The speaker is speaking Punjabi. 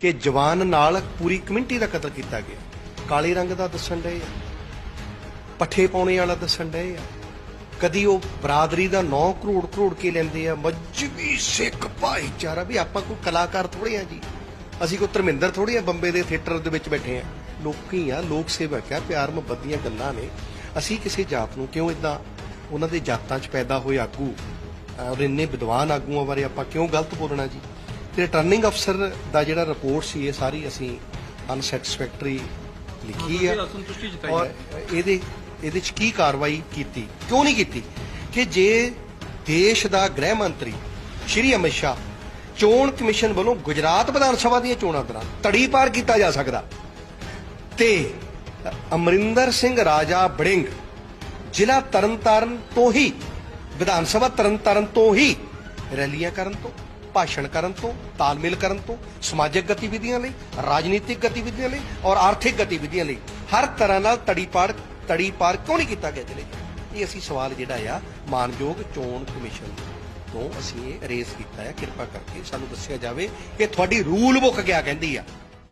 ਕਿ ਜਵਾਨ ਨਾਲ ਪੂਰੀ ਕਮਿਊਨਿਟੀ ਦਾ ਕਤਲ ਕੀਤਾ ਗਿਆ। ਕਾਲੇ ਰੰਗ ਦਾ ਦੱਸਣ ਡਏ ਆ। ਪੱਠੇ ਪਾਉਣੇ ਵਾਲਾ ਦੱਸਣ ਡਏ ਆ। ਕਦੀ ਉਹ ਬਰਾਦਰੀ ਦਾ 9 ਕਰੋੜ ਕਰੋੜ ਕੇ ਲੈਂਦੇ ਆ। ਮਜਬੀ ਸਿੱਖ ਭਾਈਚਾਰਾ ਵੀ ਆਪਾਂ ਕੋਈ ਕਲਾਕਾਰ ਥੋੜੇ ਆ ਜੀ। ਅਸੀਂ ਕੋਈ ਧਰਮਿੰਦਰ ਥੋੜੇ ਆ ਬੰਬੇ ਦੇ ਥੀਏਟਰ ਦੇ ਵਿੱਚ ਬੈਠੇ ਆ। ਲੋਕੀ ਆ, ਲੋਕ ਸੇਵਕ ਆ, ਪਿਆਰ ਮੁਹੱਬਤ ਦੀਆਂ ਗੱਲਾਂ ਨੇ। ਅਸੀਂ ਕਿਸੇ ਜਾਤ ਨੂੰ ਕਿਉਂ ਇਦਾਂ ਉਹਨਾਂ ਦੇ ਜਾਤਾਂ 'ਚ ਪੈਦਾ ਹੋਏ ਆਗੂ ਔਰ ਇੰਨੇ ਵਿਦਵਾਨ ਆਗੂਆਂ ਬਾਰੇ ਆਪਾਂ ਕਿਉਂ ਗਲਤ ਬੋਲਣਾ ਜੀ? ਰਿਟਰਨਿੰਗ ਅਫਸਰ ਦਾ ਜਿਹੜਾ ਰਿਪੋਰਟ ਸੀ ਇਹ ਸਾਰੀ ਅਸੀਂ ਅਨਸੈਟੀਸਫੈਕਟਰੀ ਲਿਖੀ ਜਤਾਈ ਔਰ ਇਹਦੇ ਇਹਦੇ ਚ ਕੀ ਕਾਰਵਾਈ ਕੀਤੀ? ਕਿਉਂ ਨਹੀਂ ਕੀਤੀ? ਕਿ ਜੇ ਦੇਸ਼ ਦਾ ਗ੍ਰਹਿ ਮੰਤਰੀ ਸ਼੍ਰੀ ਅਮਿਤ ਸ਼ਾਹ ਚੋਣ ਕਮਿਸ਼ਨ ਵੱਲੋਂ ਗੁਜਰਾਤ ਵਿਧਾਨ ਸਭਾ ਦੀਆਂ ਚੋਣਾਂ ਦੌਰਾਨ ਤੜੀ ਪਾਰ ਕੀਤਾ ਜਾ ਸਕਦਾ ਤੇ ਅਮਰਿੰਦਰ ਸਿੰਘ ਰਾਜਾ ਬੜਿੰਗ ਜ਼ਿਲ੍ਹਾ ਤਰਨਤਾਰਨ ਤੋਂ ਹੀ ਵਿਧਾਨ ਸਭਾ ਤਰਨਤਾਰਨ ਤੋਂ ਹੀ ਰੈਲੀਆਂ ਕਰਨ ਤੋਂ ਭਾਸ਼ਣ ਕਰਨ ਤੋਂ, ਤਾਲਮੇਲ ਕਰਨ ਤੋਂ, ਸਮਾਜਿਕ ਗਤੀਵਿਧੀਆਂ ਲਈ, ਰਾਜਨੀਤਿਕ ਗਤੀਵਿਧੀਆਂ ਲਈ ਔਰ ਆਰਥਿਕ ਗਤੀਵਿਧੀਆਂ ਲਈ ਹਰ ਤਰ੍ਹਾਂ ਨਾਲ ਤੜੀ ਪਾਰ ਤੜੀ ਪਾਰ ਕਿਉਂ ਨਹੀਂ ਕੀਤਾ ਗਿਆ ਜ਼ਿਲ੍ਹੇ 'ਚ? ਇਹ ਅਸੀਂ ਸਵਾਲ ਜਿਹੜਾ ਆ, ਮਾਨਯੋਗ ਚੋਣ ਕਮਿਸ਼ਨ ਤੋਂ ਅਸੀਂ ਇਹ ਰੇਸ ਕੀਤਾ ਹੈ ਕਿਰਪਾ ਕਰਕੇ ਸਾਨੂੰ ਦੱਸਿਆ ਜਾਵੇ ਕਿ ਤੁਹਾਡੀ ਰੂਲ ਬੁੱਕ ਕਿਆ ਕਹਿੰਦੀ ਆ